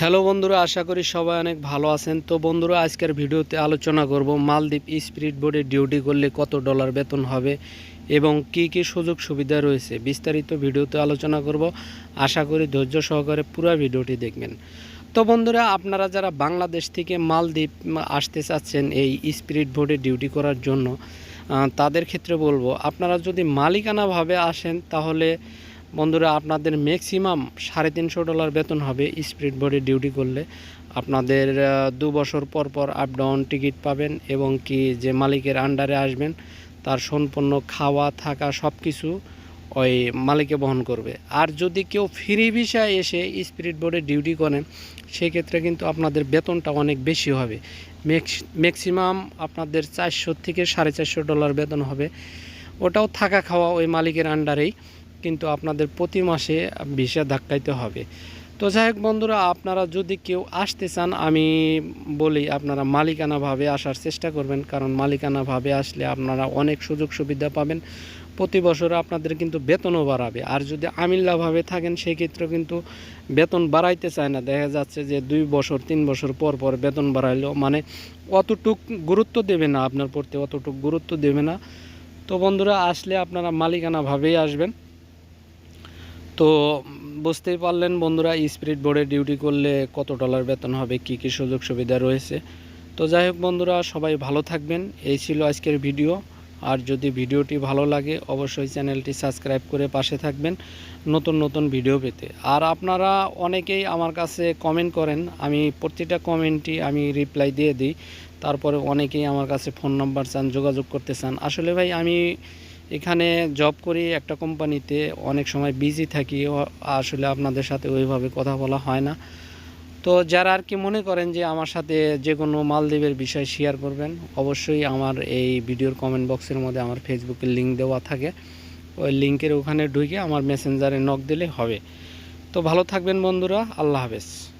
Hello বন্ধুরা, আশা করি সবাই অনেক ভালো আছেন। তো বন্ধুরা, আজকের ভিডিওতে আলোচনা করব মালদ্বীপ স্পিরিট বোর্ডে ডিউটি করলে কত ডলার বেতন হবে এবং কি কি সুযোগ সুবিধা রয়েছে বিস্তারিত ভিডিওতে আলোচনা করব। আশা করি ধৈর্য সহকারে পুরো ভিডিওটি দেখবেন। তো বন্ধুরা, আপনারা যারা বাংলাদেশ থেকে মালদ্বীপ আসতে চাচ্ছেন এই স্পিরিট বোর্ডে ডিউটি করার জন্য তাদের ক্ষেত্রে বলব, আপনারা যদি মালিকানাভাবে আসেন তাহলে বন্ধুরা, আপনাদের ম্যাক্সিমাম সাড়ে তিনশো ডলার বেতন হবে স্পিড বোর্ডে ডিউটি করলে। আপনাদের দু বছর পর পর আপ ডাউন টিকিট পাবেন এবং কি যে মালিকের আন্ডারে আসবেন, তার সম্পূর্ণ খাওয়া, থাকা সব কিছু ওই মালিকে বহন করবে। আর যদি কেউ ফ্রি ভিসায় এসে স্পিরিট বোর্ডে ডিউটি করেন, সেক্ষেত্রে কিন্তু আপনাদের বেতনটা অনেক বেশি হবে। ম্যাক্সিমাম আপনাদের চারশো থেকে সাড়ে চারশো ডলার বেতন হবে। ওটাও থাকা খাওয়া ওই মালিকের আন্ডারেই কিন্তু আপনাদের প্রতি মাসে ভিসা ধাক্কাইতে হবে। তো যাই হোক বন্ধুরা, আপনারা যদি কেউ আসতে চান, আমি বলি আপনারা মালিকানাভাবে আসার চেষ্টা করবেন, কারণ মালিকানাভাবে আসলে আপনারা অনেক সুযোগ সুবিধা পাবেন। প্রতি বছর আপনাদের কিন্তু বেতনও বাড়াবে। আর যদি আমিল্লাভাবে থাকেন সেই ক্ষেত্রে কিন্তু বেতন বাড়াইতে চায় না। দেখা যাচ্ছে যে দুই বছর, তিন বছর পর পর বেতন বাড়াইলেও মানে অতটুক গুরুত্ব দেবে না আপনার প্রতি, অতটুক গুরুত্ব দেবে না। তো বন্ধুরা, আসলে আপনারা মালিকানাভাবেই আসবেন। তো বুঝতেই পারলেন বন্ধুরা, স্পিরিট বোর্ডে ডিউটি করলে কত ডলার বেতন হবে, কি কি সুযোগ সুবিধা রয়েছে। তো যাই হোক বন্ধুরা, সবাই ভালো থাকবেন, এই ছিল আজকের ভিডিও। আর যদি ভিডিওটি ভালো লাগে, অবশ্যই চ্যানেলটি সাবস্ক্রাইব করে পাশে থাকবেন নতুন নতুন ভিডিও পেতে। আর আপনারা অনেকেই আমার কাছে কমেন্ট করেন, আমি প্রতিটা কমেন্টই আমি রিপ্লাই দিয়ে দিই। তারপরে অনেকেই আমার কাছে ফোন নাম্বার চান, যোগাযোগ করতে চান। আসলে ভাই, আমি এখানে জব করি একটা কোম্পানিতে অনেক সময় বিজি থাকি আসলে আপনাদের সাথে ওইভাবে কথা বলা হয় না। তো যারা আর কি মনে করেন যে আমার সাথে যে কোনো মালদ্বীপের বিষয় শেয়ার করবেন, অবশ্যই আমার এই ভিডিওর কমেন্ট বক্সের মধ্যে আমার ফেসবুকের লিঙ্ক দেওয়া থাকে। ওই লিঙ্কের ওখানে ঢুকে আমার মেসেঞ্জারে নক দিলে হবে। তো ভালো থাকবেন বন্ধুরা, আল্লাহ হাফেজ।